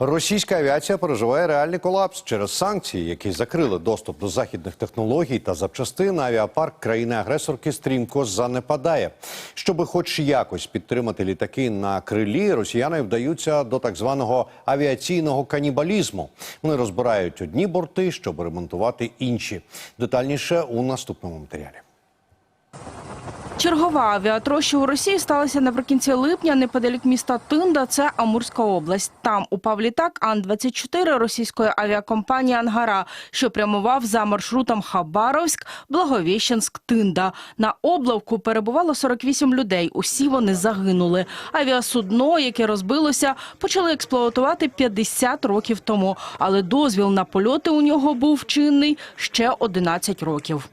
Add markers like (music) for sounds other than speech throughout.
Російська авіація переживає реальний колапс через санкції, які закрили доступ до західних технологій та запчастин. Авіапарк країни-агресорки стрімко занепадає. Щоби хоч якось підтримати літаки на крилі, росіяни вдаються до так званого авіаційного канібалізму. Вони розбирають одні борти, щоб ремонтувати інші. Детальніше у наступному матеріалі. Чергова авіатроща у Росії сталася наприкінці липня неподалік міста Тинда, це Амурська область. Там упав літак Ан-24 російської авіакомпанії «Ангара», що прямував за маршрутом Хабаровськ, Благовіщенськ, Тинда. На облавку перебувало 48 людей. Усі вони загинули. Авіасудно, яке розбилося, почали експлуатувати 50 років тому. Але дозвіл на польоти у нього був чинний ще 11 років.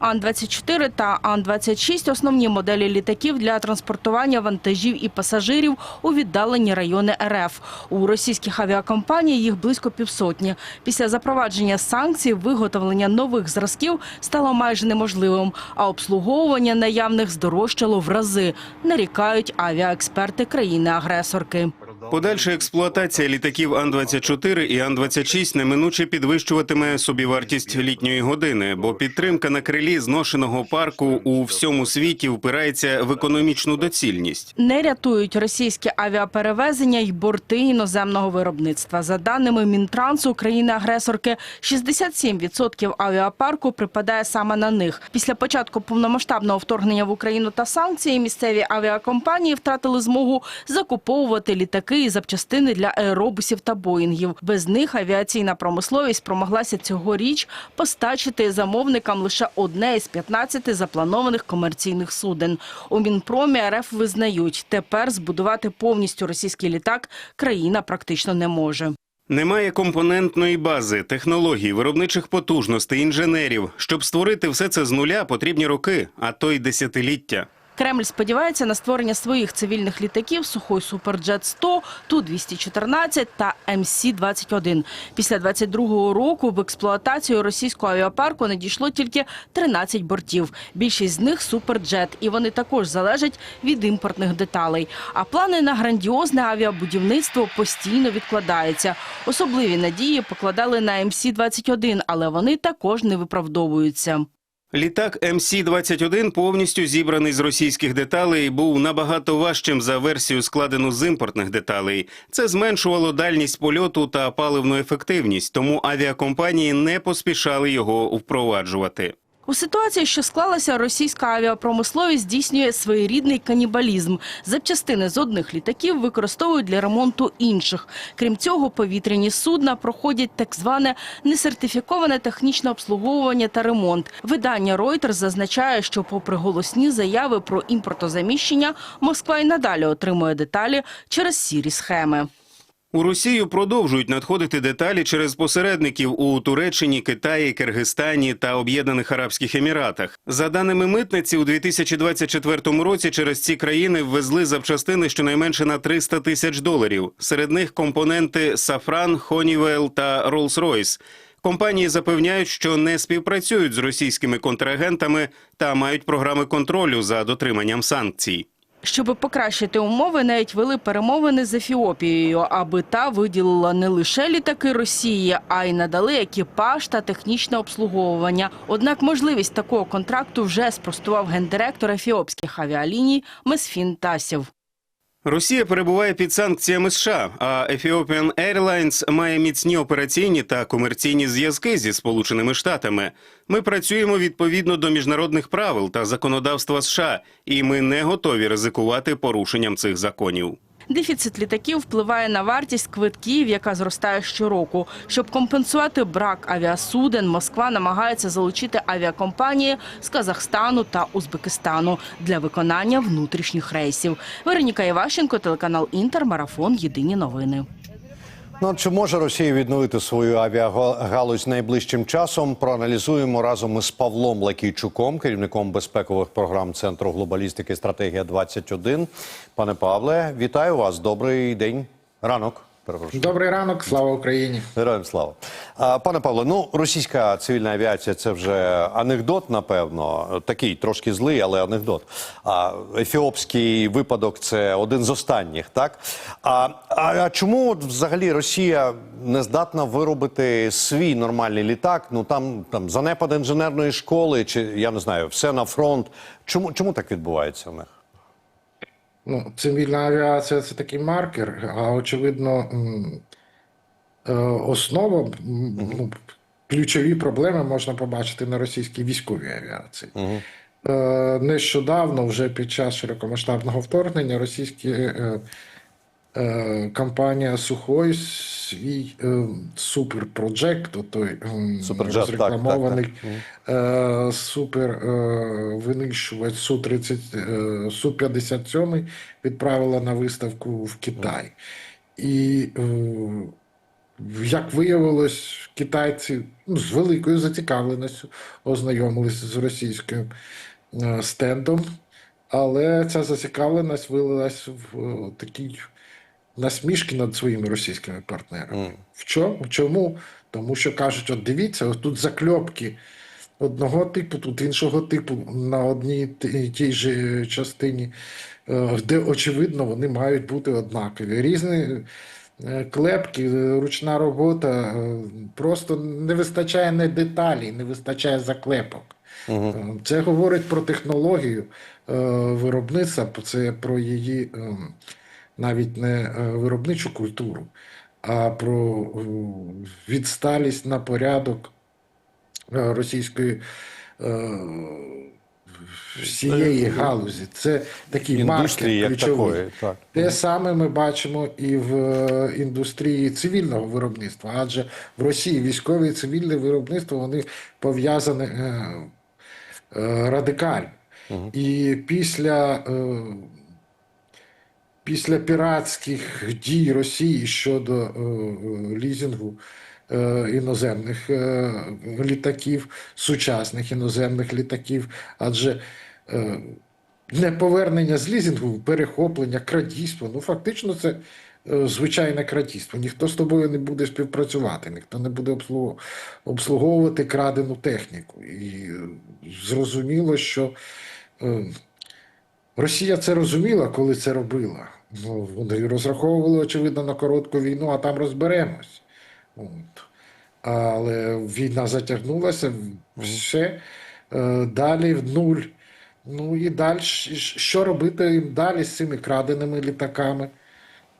Ан-24 та Ан-26 – основні моделі літаків для транспортування вантажів і пасажирів у віддалені райони РФ. У російських авіакомпаній їх близько півсотні. Після запровадження санкцій виготовлення нових зразків стало майже неможливим, а обслуговування наявних здорожчало в рази, нарікають авіаексперти країни-агресорки. Подальша експлуатація літаків Ан-24 і Ан-26 неминуче підвищуватиме собівартість літньої години, бо підтримка на крилі зношеного парку у всьому світі впирається в економічну доцільність. Не рятують російські авіаперевезення й борти іноземного виробництва. За даними Мінтрансу країни-агресорки, 67% авіапарку припадає саме на них. Після початку повномасштабного вторгнення в Україну та санкції місцеві авіакомпанії втратили змогу закуповувати літаки і запчастини для аеробусів та боїнгів. Без них авіаційна промисловість промоглася цьогоріч постачити замовникам лише одне із 15 запланованих комерційних суден. У Мінпромі РФ визнають, тепер збудувати повністю російський літак країна практично не може. Немає компонентної бази, технологій, виробничих потужностей, інженерів. Щоб створити все це з нуля, потрібні роки, а то й десятиліття. Кремль сподівається на створення своїх цивільних літаків Сухой Суперджет-100, Ту-214 та МС-21. Після 22-го року в експлуатацію російського авіапарку надійшло тільки 13 бортів. Більшість з них Суперджет, і вони також залежать від імпортних деталей. А плани на грандіозне авіабудівництво постійно відкладаються. Особливі надії покладали на МС-21, але вони також не виправдовуються. Літак МС-21 повністю зібраний з російських деталей був набагато важчим за версію, складену з імпортних деталей. Це зменшувало дальність польоту та паливну ефективність, тому авіакомпанії не поспішали його впроваджувати. У ситуації, що склалася, російська авіапромисловість здійснює своєрідний канібалізм. Запчастини з одних літаків використовують для ремонту інших. Крім цього, повітряні судна проходять так зване несертифіковане технічне обслуговування та ремонт. Видання Reuters зазначає, що попри голосні заяви про імпортозаміщення, Москва й надалі отримує деталі через сірі схеми. У Росію продовжують надходити деталі через посередників у Туреччині, Китаї, Киргизстані та Об'єднаних Арабських Еміратах. За даними митниці, у 2024 році через ці країни ввезли запчастини щонайменше на 300 тисяч доларів. Серед них компоненти Safran, Honeywell та Rolls-Royce. Компанії запевняють, що не співпрацюють з російськими контрагентами та мають програми контролю за дотриманням санкцій. Щоб покращити умови, навіть вели перемовини з Ефіопією, аби та виділила не лише літаки Росії, а й надали екіпаж та технічне обслуговування. Однак можливість такого контракту вже спростував гендиректор ефіопських авіаліній Месфін Тасів. Росія перебуває під санкціями США, а Ethiopian Airlines має міцні операційні та комерційні зв'язки зі Сполученими Штатами. Ми працюємо відповідно до міжнародних правил та законодавства США, і ми не готові ризикувати порушенням цих законів. Дефіцит літаків впливає на вартість квитків, яка зростає щороку. Щоб компенсувати брак авіасуден, Москва намагається залучити авіакомпанії з Казахстану та Узбекистану для виконання внутрішніх рейсів. Вероніка Іващенко, телеканал Інтер, марафон. Єдині новини. Ну, чи може Росія відновити свою авіагалузь найближчим часом? Проаналізуємо разом із Павлом Лакійчуком, керівником безпекових програм Центру глобалістики стратегія 21 Пане Павле, вітаю вас. Добрий день. Ранок. Перепрошую. Добрий ранок, слава Україні. Героям слава. Пане Павло, ну російська цивільна авіація це вже анекдот, напевно. Такий трошки злий, але анекдот. А ефіопський випадок це один з останніх, так? А, а, а чому от взагалі Росія не здатна виробити свій нормальний літак? Ну там, там занепад інженерної школи, чи я не знаю, все на фронт. Чому, чому так відбувається в них? Ну, цивільна авіація це такий маркер, а очевидно, е, основа, ну, ключові проблеми можна побачити на російській військовій авіації. Е, Нещодавно, вже під час широкомасштабного вторгнення, російські е, компанія Сухой свій е, суперпроджект, той розрекламований. е, супер е, винищувач Су-30, е, Су-57 відправила на виставку в Китай. І е, як виявилось, китайці ну, з великою зацікавленістю ознайомилися з російським е, стендом, але ця зацікавленість вилилась в е, такий насмішки над своїми російськими партнерами. В чому? Чому? Тому що кажуть: от дивіться, ось тут закльопки одного типу, тут іншого типу на одній тій же частині, е, де очевидно вони мають бути однакові. Різні е, клепки, е, ручна робота, просто не вистачає не деталей, не вистачає заклепок. Е, Це говорить про технологію виробництва, це про її ем, навіть не е, виробничу культуру, а про е, відсталість на порядок е, російської всієї галузі. Це такий маркер ключовий. так. Те саме ми бачимо і в індустрії цивільного виробництва, адже в Росії військове і цивільне виробництво вони пов'язані е, е, радикально. І після, після піратських дій Росії щодо е, е, лізінгу е, іноземних літаків, сучасних іноземних літаків, адже е, неповернення з лізінгу, перехоплення, крадійство. Ну, фактично, це звичайне крадійство. Ніхто з тобою не буде співпрацювати, ніхто не буде обслуговувати крадену техніку. І зрозуміло, що Росія це розуміла, коли це робила. Ну, вони розраховували, очевидно, на коротку війну, а там розберемось. От. Але війна затягнулася, все. Е, Далі в нуль. Ну і далі, що робити їм далі з цими краденими літаками?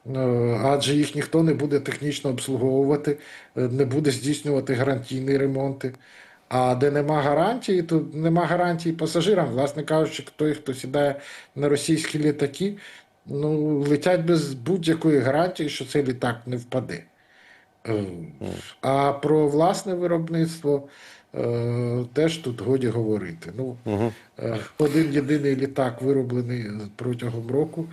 Е, Адже їх ніхто не буде технічно обслуговувати, е, не буде здійснювати гарантійні ремонти. А де нема гарантії, то нема гарантії пасажирам. Власне кажучи, той, хто сідає на російські літаки, ну, летять без будь-якої гарантії, що цей літак не впаде. Е, А про власне виробництво е, теж тут годі говорити. Ну, е, один єдиний літак вироблений протягом року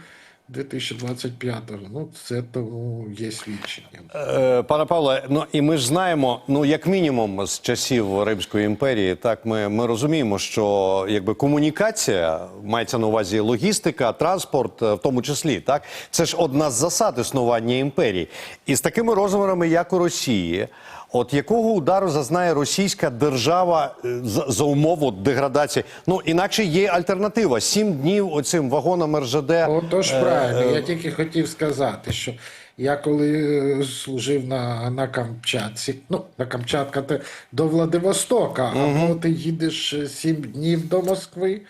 2025-го. Ну, це тому є свідчення. Е, Пане Павле, ну і ми ж знаємо, ну як мінімум з часів Римської імперії, так ми, ми розуміємо, що якби комунікація мається на увазі логістика, транспорт, е, в тому числі, так це ж одна з засад існування імперії. І з такими розмірами, як у Росії, от якого удару зазнає російська держава е, за, за умову деградації? Ну інакше є альтернатива: сім днів оцим вагонам РЖД. Отож, е, правильно, е, я тільки хотів сказати, що я коли е, служив на, на Камчатці, ну, на Камчатка це до Владивостока, або ти їдеш е, 7 днів до Москви,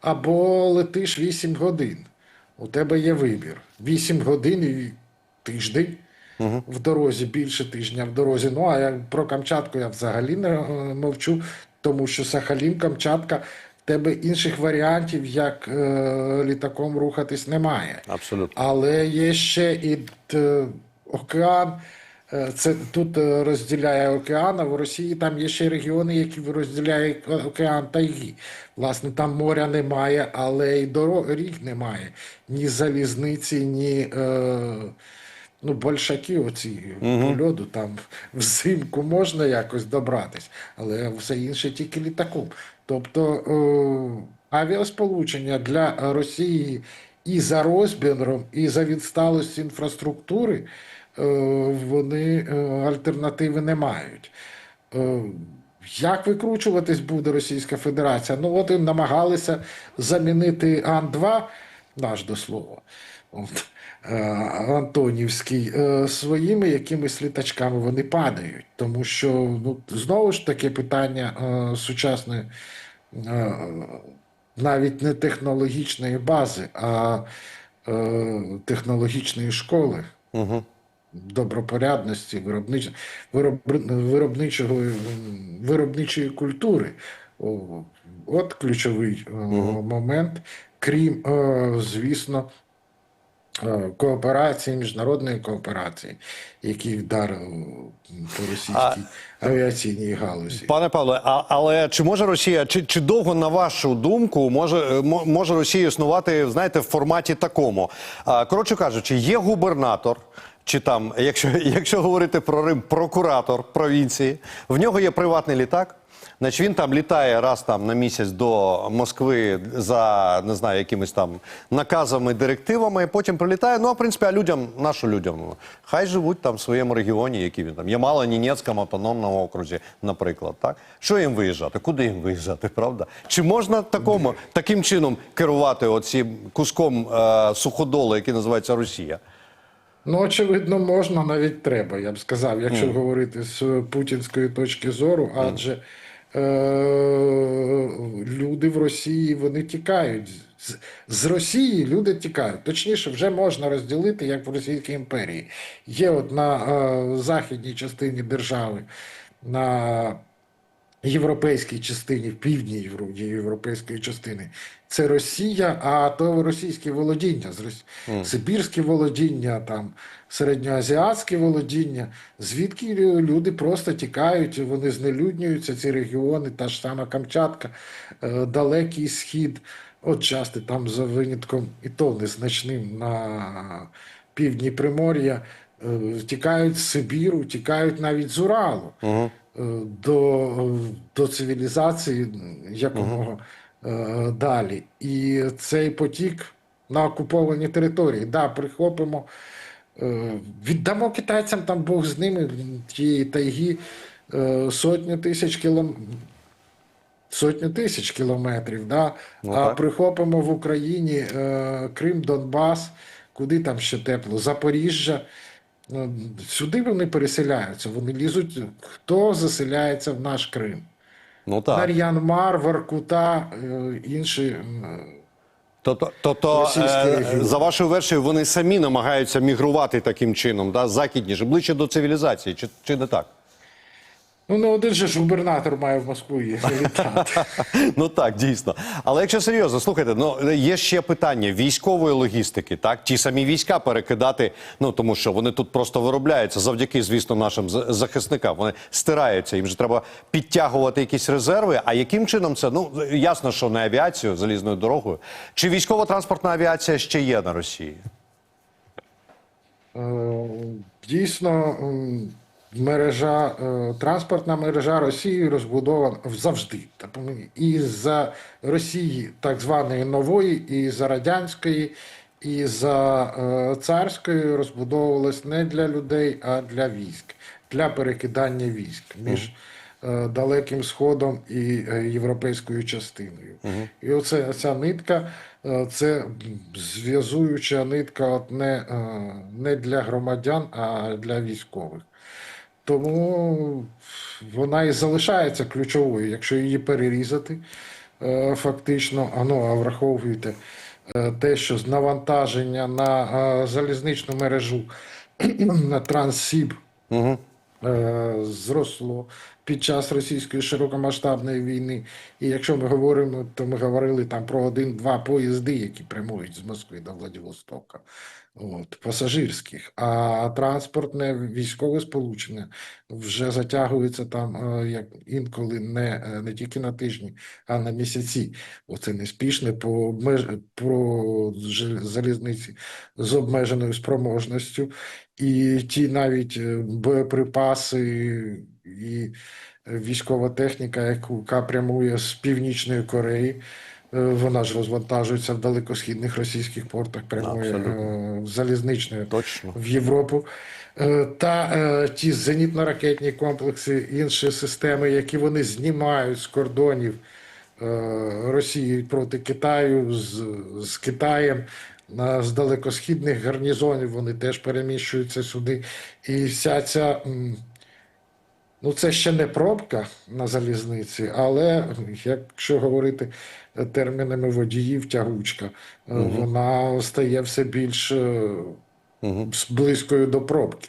або летиш 8 годин. У тебе є вибір. 8 годин і тиждень. В дорозі більше тижня в дорозі. Ну а я про Камчатку я взагалі не е, мовчу, тому що Сахалін, Камчатка, в тебе інших варіантів, як е, літаком рухатись, немає. Абсолютно. Але є ще і е, океан. Е, Це тут е, розділяє океан, а в Росії там є ще регіони, які розділяють е, океан тайги. Власне, там моря немає, але й доріг немає. Ні залізниці, ні е, ну, большаки оці по льоду, там взимку можна якось добратись, але все інше тільки літаком. Тобто е, авіасполучення для Росії і за розміром, і за відсталості інфраструктури е, вони е, альтернативи не мають. Е, Як викручуватись буде Російська Федерація? Ну, от і намагалися замінити Ан-2, наш до слова, от, е, Антонівський, е, своїми якимись літачками вони падають. Тому що ну, знову ж таки питання е, сучасної е, навіть не технологічної бази, а е, технологічної школи Угу. добропорядності, виробнич... вироб... виробничого, виробничої культури. От ключовий е, момент, крім, е, звісно, е, кооперації, міжнародної кооперації, які вдарили по російській авіаційній галузі. Пане Павле, а, але чи може Росія, чи, чи довго, на вашу думку, може, може Росія існувати, знаєте, в форматі такому? Коротше кажучи, є губернатор, чи там, якщо, (laughs) якщо говорити про Рим, прокуратор провінції, в нього є приватний літак. Значить, він там літає раз там на місяць до Москви за не знаю, якимись там наказами, директивами. Потім прилітає. Ну а в принципі, а людям, нашу людям, хай живуть там в своєму регіоні, які він там. Ямало-Нінецькому автономному окрузі, наприклад. Так що їм виїжджати? Куди їм виїжджати? Правда? Чи можна такому таким чином керувати оцим куском е, суходолу, який називається Росія? Ну, очевидно, можна, навіть треба, я б сказав, якщо говорити з путінської точки зору, адже люди в Росії вони тікають. З, з Росії люди тікають. Точніше, вже можна розділити, як в Російській імперії. Є от на е- західній частині держави, на європейській частині, в півдні європейської частини, це Росія, а то російське володіння, Сибірське володіння, там, середньоазіатське володіння, звідки люди просто тікають, вони знелюднюються, ці регіони, та ж сама Камчатка, е, Далекий Схід, от часто там за винятком, і то незначним на півдні Примор'я, тікають з Сибіру, тікають навіть з Уралу е, до, до цивілізації якомога е, далі. І цей потік на окуповані території. Да, прихопимо, е, віддамо китайцям там Бог з ними тієї тайги сотню тисяч кілометрів. Сотню тисяч кілометрів, да? Ну, а так. прихопимо в Україні е, Крим, Донбас, куди там ще тепло, Запоріжжя. Ну, Сюди вони переселяються, вони лізуть. Хто заселяється в наш Крим? Ну так. Нар'янмар, Воркута, е, інші. Тобто, то, то, е, за вашою версією, вони самі намагаються мігрувати таким чином, да, західніше, ближче до цивілізації, чи, чи не так? Ну, не один же ж губернатор має в Москву літати. (laughs) Ну так, дійсно. Але якщо серйозно, слухайте, ну є ще питання військової логістики, так ті самі війська перекидати, ну тому що вони тут просто виробляються завдяки, звісно, нашим захисникам. Вони стираються. Їм же треба підтягувати якісь резерви. А яким чином це? Ну ясно, що не авіацію залізною дорогою. Чи військово-транспортна авіація ще є на Росії? Е, Дійсно, мережа, е, транспортна мережа Росії розбудована завжди. Тобто І за Росії, так званої нової, і за радянської, і за е, царської розбудовувалась не для людей, а для військ, для перекидання військ між е, Далеким Сходом і європейською частиною. І оце ця нитка, це зв'язуюча нитка от не, не для громадян, а для військових. Тому вона і залишається ключовою, якщо її перерізати е, фактично, а ну, а враховуйте е, те, що навантаження на е, залізничну мережу (clears throat) на Транссіб Угу. зросло під час російської широкомасштабної війни. І якщо ми говоримо, то ми говорили там про один-два поїзди, які прямують з Москви до Владивостока, от, пасажирських. А транспортне військове сполучення вже затягується там е, як інколи не, е, не тільки на тижні, а на місяці. Оце неспішне по обмеж... про залізниці з обмеженою спроможністю. І ті навіть е, боєприпаси і військова техніка, яка прямує з Північної Кореї, Е, Вона ж розвантажується в далекосхідних російських портах прямої е, залізничної Точно. в Європу. Е, Та ті зенітно-ракетні комплекси, інші системи, які вони знімають з кордонів Росії проти Китаю, з, з Китаєм. З далекосхідних гарнізонів вони теж переміщуються сюди. І вся ця Ну, це ще не пробка на залізниці, але якщо говорити термінами водіїв, тягучка, угу. вона стає все більш угу. близькою до пробки.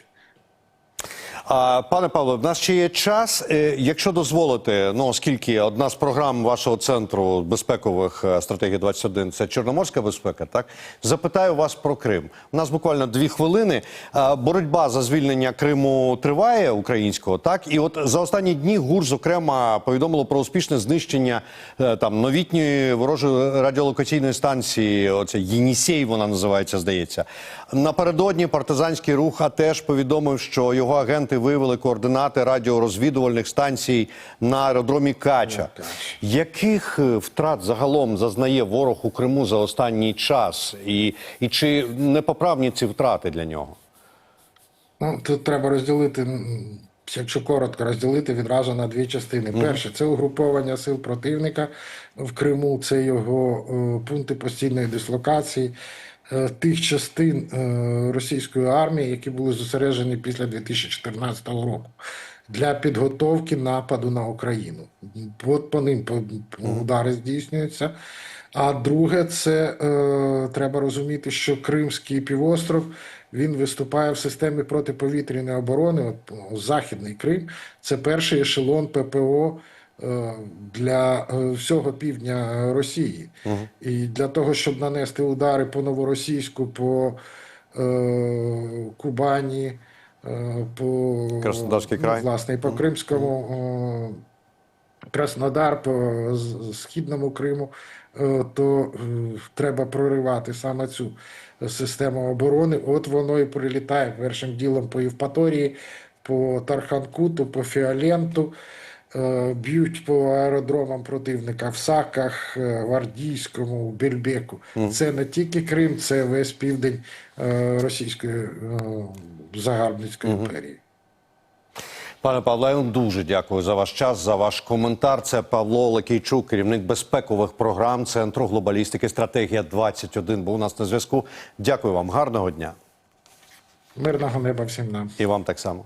Пане Павло, в нас ще є час. Е, Якщо дозволите, ну оскільки одна з програм вашого центру безпекових е, стратегій 21 – це Чорноморська безпека, так запитаю вас про Крим. У нас буквально дві хвилини. Боротьба за звільнення Криму триває українського, так і от за останні дні ГУР, зокрема, повідомило про успішне знищення е, там новітньої ворожої радіолокаційної станції. Оце Єнісей, вона називається, здається. Напередодні партизанський рух теж повідомив, що його агенти виявили координати радіорозвідувальних станцій на аеродромі Кача. Яких е, втрат загалом зазнає ворог у Криму за останній час, і, і чи непоправні ці втрати для нього? Ну, тут треба розділити, якщо коротко розділити відразу на дві частини. Перше, це угруповання сил противника в Криму, це його е, пункти постійної дислокації. Е, Тих частин е, російської армії, які були зосереджені після 2014 року для підготовки нападу на Україну. От по ним удари здійснюються. А друге, це е, треба розуміти, що Кримський півостров він виступає в системі протиповітряної оборони. От, ну, Західний Крим це перший ешелон ППО для е, всього півдня Росії. І для того, щоб нанести удари по новоросійську, по е, Кубані, е, по Краснодарський край. Ну, власне, і по Кримському. е, Краснодар по східному Криму, е, то е, треба проривати саме цю систему оборони. От воно і прилітає першим ділом по Євпаторії, по Тарханкуту, по Фіоленту. Е, Б'ють по аеродромам противника в Саках, е, в Ардійському, в Бельбеку. Це не тільки Крим, це весь південь е, Російської загарбницької імперії. Пане Павло, я вам дуже дякую за ваш час, за ваш коментар. Це Павло Лекійчук, керівник безпекових програм Центру глобалістики Стратегія 21 Був у нас на зв'язку. Дякую вам, гарного дня Мирного неба всім нам. і вам так само.